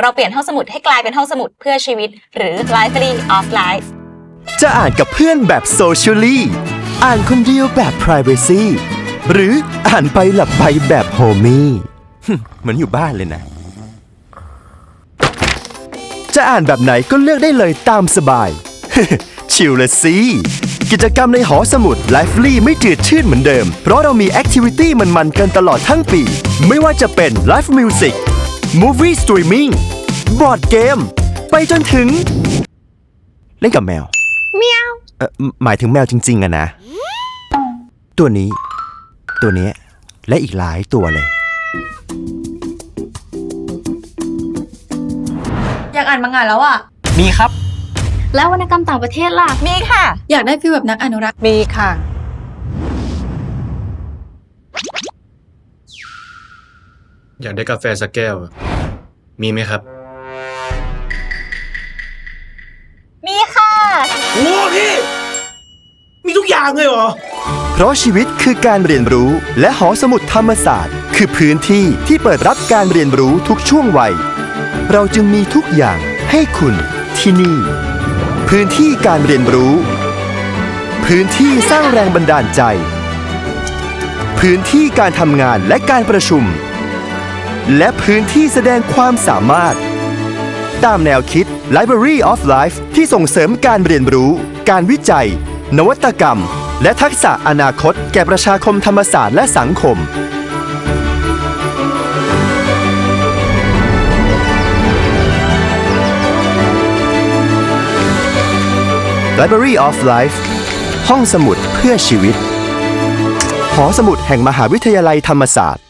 เราเปลี่ยนห้องสมุดให้กลายเป็นห้องสมุดเพื่อชีวิต หรือ Library of Life จะอ่านกับเพื่อนแบบ socially อ่านคนเดียวแบบ privacy หรืออ่านไปหลับไปแบบ homey เหมือนอยู่บ้านเลยนะ จะอ่านแบบไหนก็เลือกได้เลยตามสบาย ชิลเลยสิกิจกรรมในหอสมุด Lively ไม่จืดชืดเหมือนเดิม เพราะเรามีแอคทิวิตี้มันๆกันตลอดทั้งปี ไม่ว่าจะเป็น Live Music Movie Streaming บอร์ดเกม ไปจนถึง เล่นกับแมวเอ่อหมายถึงแมวจริง ๆอะนะ ตัวนี้ ตัวเนี้ยและอีกหลายตัวเลย อยากอ่านมังงะแล้วอะ มีครับ แล้ววรรณกรรมต่างประเทศล่ะ มีค่ะ อยากได้ฟีลแบบนักอนุรักษ์ มีค่ะ อยากได้กาแฟสักแก้วอะมีไหมครับ มีค่ะ โอ้พี่ มีทุกอย่างเลยเหรอ เพราะชีวิตคือการเรียนรู้และหอสมุดธรรมศาสตร์ คือพื้นที่ที่เปิดรับการเรียนรู้ทุกช่วงวัย เราจึงมีทุกอย่างให้คุณที่นี่ พื้นที่การเรียนรู้ พื้นที่สร้างแรงบันดาลใจ พื้นที่การทำงานและการประชุม และพื้นที่แสดงความสามารถ ตามแนวคิด Library of Life ที่ส่งเสริมการเรียนรู้ การวิจัย นวัตกรรม และทักษะอนาคต แก่ประชาคมธรรมศาสตร์และสังคม Library of Life ห้องสมุดเพื่อชีวิต หอสมุดแห่งมหาวิทยาลัยธรรมศาสตร์